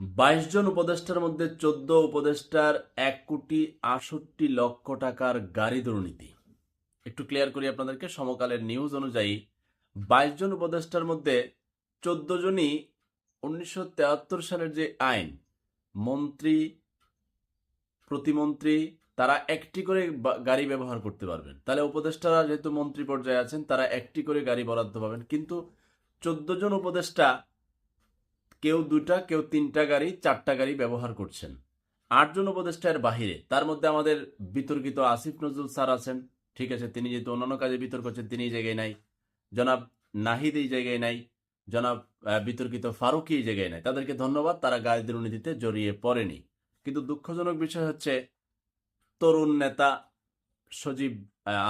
বাইশ জন উপদেষ্টার মধ্যে চোদ্দ উপদেষ্টার এক কোটি আষট্টি লক্ষ টাকার গাড়ি দুর্নীতি। একটু ক্লিয়ার করি আপনাদেরকে, সমকালের নিউজ অনুযায়ী বাইশ জন উপদেষ্টার মধ্যে চোদ্দ জনই উনিশশো সালের যে আইন, মন্ত্রী, প্রতিমন্ত্রী, তারা একটি করে গাড়ি ব্যবহার করতে পারবেন। তাহলে উপদেষ্টারা যেহেতু মন্ত্রী পর্যায়ে আছেন, তারা একটি করে গাড়ি বরাদ্দ পাবেন। কিন্তু চোদ্দ জন উপদেষ্টা কেউ দুটা কেউ তিনটা গাড়ি, চারটা গাড়ি ব্যবহার করছেন। আটজন উপদেষ্টার বাহিরে, তার মধ্যে আমাদের বিতর্কিত আসিফ নজরুল স্যার আছেন, ঠিক আছে, তিনি যেহেতু অন্যান্য কাজে বিতর্ক করছেন, তিনি এই জায়গায় নাই। জনাব নাহিদ এই জায়গায় নাই, জনাব বিতর্কিত ফারুকি এই জায়গায় নাই। তাদেরকে ধন্যবাদ, তারা গাড়ি দুর্নীতিতে জড়িয়ে পড়েনি। কিন্তু দুঃখজনক বিষয় হচ্ছে, তরুণ নেতা সজীব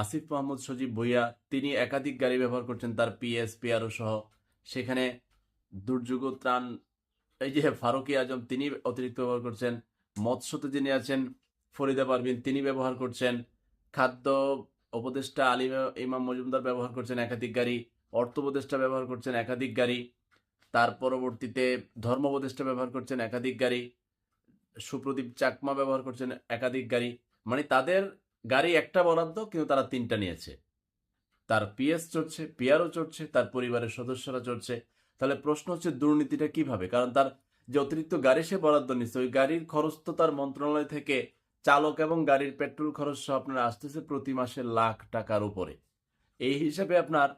আসিফ মোহাম্মদ সজীব ভুইয়া, তিনি একাধিক গাড়ি ব্যবহার করছেন, তার পিএস, পিআরও সহ। সেখানে দুর্যোগ ত্রাণ এই যে ফারুকি আজম, তিনি অতিরিক্ত ব্যবহার করছেন। মৎস্যতে যিনি আছেন, ফরিদা পারভিন, তিনি ব্যবহার করছেন। খাদ্য উপদেষ্টা আলিম ইমাম মজুমদার ব্যবহার করছেন একাধিক গাড়ি, অর্থ উপদেষ্টা ব্যবহার করছেন একাধিক গাড়ি, তার পরবর্তীতে ধর্ম উপদেষ্টা ব্যবহার করছেন একাধিক গাড়ি, সুপ্রদীপ চাকমা ব্যবহার করছেন একাধিক গাড়ি। মানে তাদের গাড়ি একটা বরাদ্দ, কিন্তু তারা তিনটা নিয়েছে। তার পিএস চড়ছে, পিআরও চড়ছে, তার পরিবারের সদস্যরা চড়ছে। তাহলে প্রশ্ন হচ্ছে দুর্নীতিটা কীভাবে? কারণ তার যে অতিরিক্ত গাড়ি সে বরাদ্দ নিচ্ছে, ওই গাড়ির খরচ তো তার মন্ত্রণালয় থেকে চালক এবং গাড়ির পেট্রোল খরচ সহ আপনার আসতেছে প্রতি মাসে লাখ টাকার উপরে। এই হিসাবে আপনার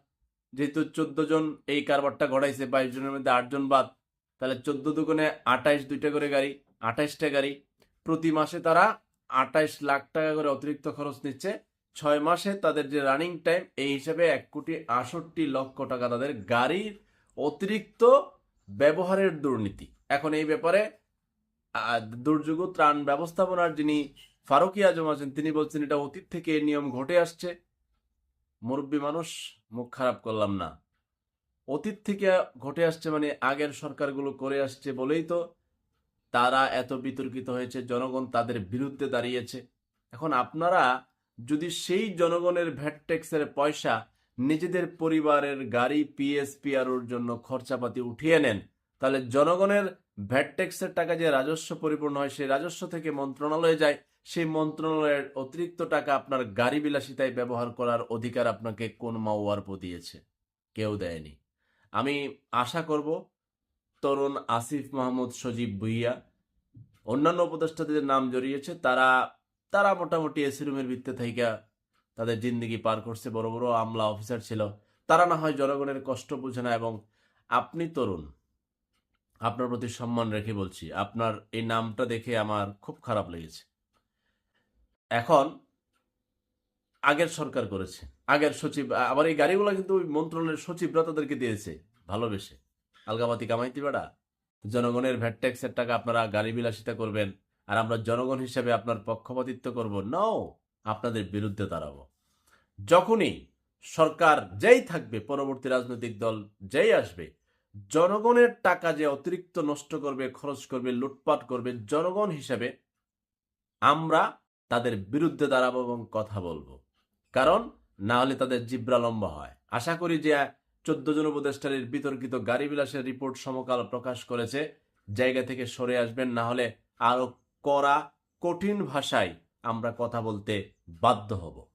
যেহেতু চোদ্দ জন এই কারবারটা ঘটাইছে বাইশ জনের মধ্যে আটজন বাদ, তাহলে চোদ্দ দুগুণে আঠাইশ দুইটা করে গাড়ি, আঠাইশটা গাড়ি প্রতি মাসে তারা আঠাইশ লাখ টাকা করে অতিরিক্ত খরচ নিচ্ছে। ছয় মাসে তাদের যে রানিং টাইম, এই হিসাবে এক কোটি আষট্টি লক্ষ টাকা তাদের গাড়ির অতিরিক্ত ব্যবহারের দুর্নীতি। এখন এই ব্যাপারে দুর্যোগ ত্রাণ ব্যবস্থাপনার যিনি ফারুকি আজম আছেন, তিনি বলছেন, এটা অতীত থেকে নিয়ম ঘটে আসছে। মুরব্বী মানুষ, মুখ খারাপ করলাম না। অতীত থেকে ঘটে আসছে মানে আগের সরকারগুলো করে আসছে বলেই তো তারা এত বিতর্কিত হয়েছে, জনগণ তাদের বিরুদ্ধে দাঁড়িয়েছে। এখন আপনারা যদি সেই জনগণের ভ্যাট ট্যাক্সের পয়সা নিজেদের পরিবারের গাড়ি পিএসপিআরওর জন্য খরচাপাতি উঠিয়ে নেন। তাহলে জনগণের ভ্যাট ট্যাক্সের টাকা যে রাজস্ব পরিপূর্ণ হয়, সেই রাজস্ব থেকে মন্ত্রণালয়ে যায়। সেই মন্ত্রণালয়ের অতিরিক্ত টাকা আপনার গাড়ি বিলাসিতায় ব্যবহার করার অধিকার আপনাকে কোন মাওয়ার্প দিয়েছে? কেউ দেয়নি। আমি আশা করব, তরুণ আসিফ মাহমুদ, সজীব ভুইয়া, অন্যান্য উপদেষ্টাদের নাম জড়িয়েছে, তারা তারা মোটামুটি এসি রুমের ভিত্তে থেকে তাদের জিন্দগি পার করছে বড় বড় আমলা অফিসার ছিল। তারা না হয় জনগণের কষ্ট বুঝে না এবং আপনি তরুণ, আপনার প্রতি সম্মান রেখে বলছি, আপনার এই নামটা দেখে আমার খুব খারাপ লেগেছে। এখন আগের সরকার করেছে, আগের সচিব, আবার এই গাড়িগুলো কিন্তু মন্ত্রণালয়ের সচিবরা তাদেরকে দিয়েছে, ভালোবেসে। আলগাবাতি কামাইতি বেড়া জনগণের ভ্যাট ট্যাক্সের টাকা আপনারা গাড়ি বিলাসিতা করবেন, আর আমরা জনগণ হিসেবে আপনার পক্ষপাতিত্ব করব। নাও আপনাদের বিরুদ্ধে দাঁড়াবো। যখনই সরকার যেই থাকবে, পরবর্তী রাজনৈতিক দল যেই আসবে, জনগণের টাকা যে অতিরিক্ত নষ্ট করবে, খরচ করবে, লুটপাট করবে, জনগণ হিসেবে আমরা তাদের বিরুদ্ধে দাঁড়াবো এবং কথা বলব। কারণ না হলে তাদের জিব্রা লম্বা হয়। আশা করি যে চোদ্দ জন উপদেষ্টার বিতর্কিত গাড়ি বিলাসের রিপোর্ট সমকাল প্রকাশ করেছে। জায়গা থেকে সরে আসবেন, না হলে আরও কড়া, কঠিন ভাষায় আমরা কথা বলতে বাধ্য হব।